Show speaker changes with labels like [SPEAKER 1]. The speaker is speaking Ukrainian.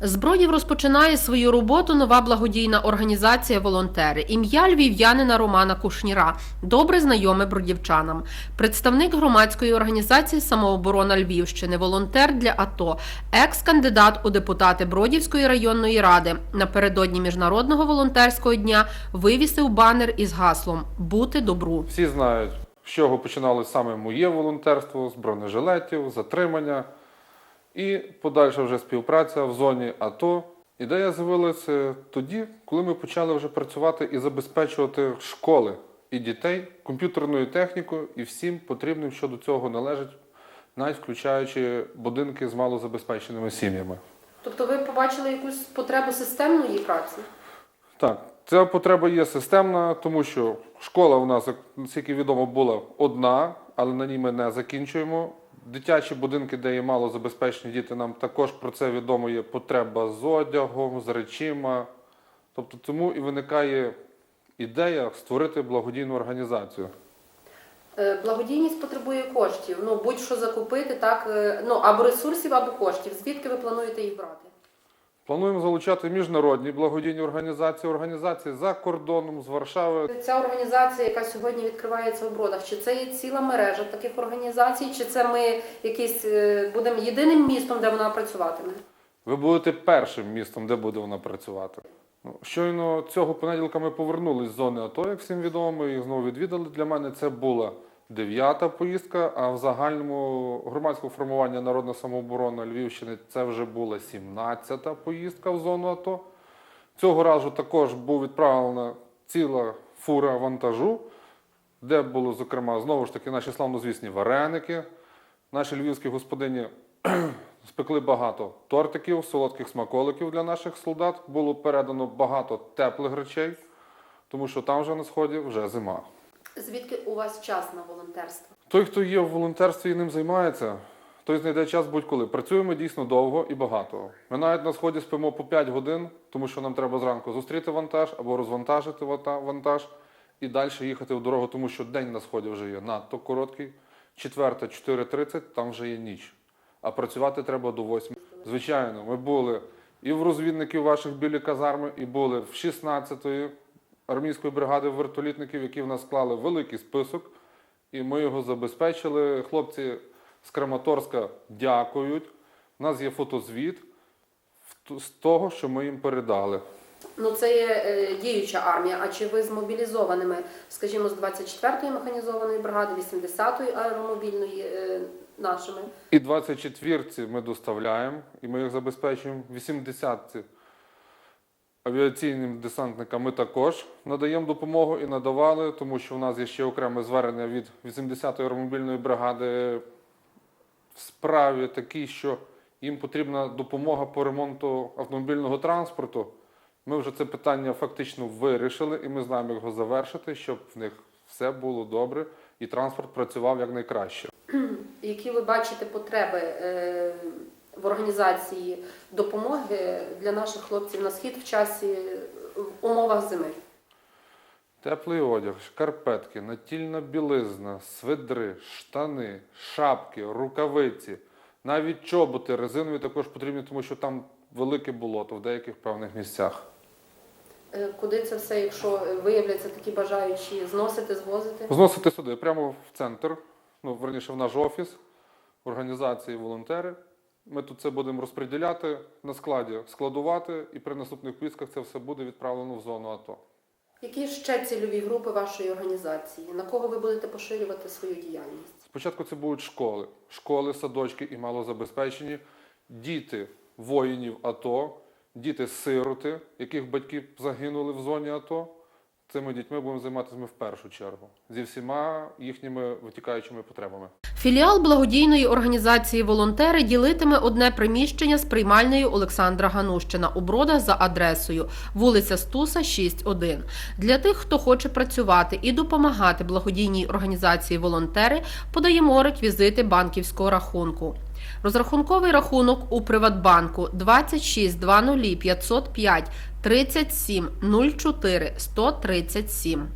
[SPEAKER 1] Збродів розпочинає свою роботу нова благодійна організація Волонтери. Ім'я львів'янина Романа Кушніра, добре знайоме бродівчанам. Представник громадської організації Самооборона Львівщини, волонтер для АТО, екс-кандидат у депутати Бродівської районної ради. Напередодні міжнародного волонтерського дня вивісив банер із гаслом Бути добру.
[SPEAKER 2] Всі знають, з чого починалося саме моє волонтерство, з бронежилетів, затримання і подальша вже співпраця в зоні АТО. Ідея з'явилася тоді, коли ми почали вже працювати і забезпечувати школи і дітей комп'ютерною технікою і всім потрібним, що до цього належить, навіть включаючи будинки з малозабезпеченими сім'ями.
[SPEAKER 1] Тобто ви побачили якусь потребу системної праці?
[SPEAKER 2] Так, ця потреба є системна, тому що школа у нас, наскільки відомо, була одна, але на ній ми не закінчуємо. Дитячі будинки, де є мало забезпечені діти, нам також про це відомо є потреба з одягом, з речима. Тобто тому і виникає ідея створити благодійну організацію.
[SPEAKER 1] Е, Благодійність потребує коштів. Ну будь-що закупити, так е, ну або ресурсів, або коштів. Звідки ви плануєте їх брати?
[SPEAKER 2] Плануємо залучати міжнародні благодійні організації, організації за кордоном, з Варшави.
[SPEAKER 1] Ця організація, яка сьогодні відкривається в бродах, чи це є ціла мережа таких організацій, чи це ми якісь е, будемо єдиним містом, де вона працюватиме?
[SPEAKER 2] Ви будете першим містом, де буде вона працювати. Ну, щойно цього понеділка ми повернулись з зони АТО, як всім відомо, їх знову відвідали. Для мене це була дев'ята поїздка, а в загальному громадського формування Народна самооборона Львівщини це вже була 17-та поїздка в зону АТО. Цього разу також був відправлена ціла фура вантажу, де було, зокрема, знову ж таки наші славнозвісні вареники. Наші львівські господині спекли багато тортиків, солодких смаколиків для наших солдат. Було передано багато теплих речей, тому що там вже на сході вже зима.
[SPEAKER 1] Звідки у вас час на волонтерство?
[SPEAKER 2] Той, хто є в волонтерстві і ним займається, той знайде час будь-коли. Працюємо дійсно довго і багато. Ми навіть на сході спимо по 5 годин, тому що нам треба зранку зустріти вантаж або розвантажити вантаж і далі їхати в дорогу, тому що день на сході вже є надто короткий. Четверта, 4.30, там вже є ніч. А працювати треба до 8. Звичайно, ми були і в розвідників ваших білі казарми, і були в 16-ї армійської бригади вертолітників, які в нас склали великий список, і ми його забезпечили. Хлопці з Краматорська дякують. У нас є фотозвіт з того, що ми їм передали.
[SPEAKER 1] Ну це є е, діюча армія. А чи ви з мобілізованими, скажімо, з 24-ї механізованої бригади, 80-ї аеромобільної е, нашими?
[SPEAKER 2] І 24-ці ми доставляємо, і ми їх забезпечуємо. 80-ці авіаційним десантникам ми також надаємо допомогу і надавали, тому що в нас є ще окреме звернення від 80-ї аеромобільної бригади в справі такій, що їм потрібна допомога по ремонту автомобільного транспорту. Ми вже це питання фактично вирішили, і ми знаємо, його завершити, щоб в них все було добре і транспорт працював якнайкраще.
[SPEAKER 1] Які ви бачите потреби е, в організації допомоги для наших хлопців на схід в часі в умовах зими?
[SPEAKER 2] Теплий одяг, шкарпетки, натільна білизна, свидри, штани, шапки, рукавиці, навіть чоботи резинові також потрібні, тому що там велике болото в деяких певних місцях.
[SPEAKER 1] Е, Куди це все, якщо виявляться такі бажаючі, зносити, звозити?
[SPEAKER 2] Зносити сюди, прямо в центр, ну, верніше, в наш офіс організації волонтери. Ми тут це будемо розподіляти на складі, складувати, і при наступних поїздках це все буде відправлено в зону АТО.
[SPEAKER 1] Які ще цільові групи вашої організації? На кого ви будете поширювати свою діяльність?
[SPEAKER 2] Спочатку це будуть школи, школи, садочки і малозабезпечені, діти воїнів АТО, діти-сироти, яких батьки загинули в зоні АТО. Цими дітьми будемо займатися в першу чергу зі всіма їхніми витікаючими потребами.
[SPEAKER 1] Філіал благодійної організації Волонтери ділитиме одне приміщення з приймальнею Олександра Ганущина у Бродах за адресою вулиця Стуса, 6.1. Для тих, хто хоче працювати і допомагати благодійній організації Волонтери, подаємо реквізити банківського рахунку. Розрахунковий рахунок у Приватбанку 26 00 505 37 04 137.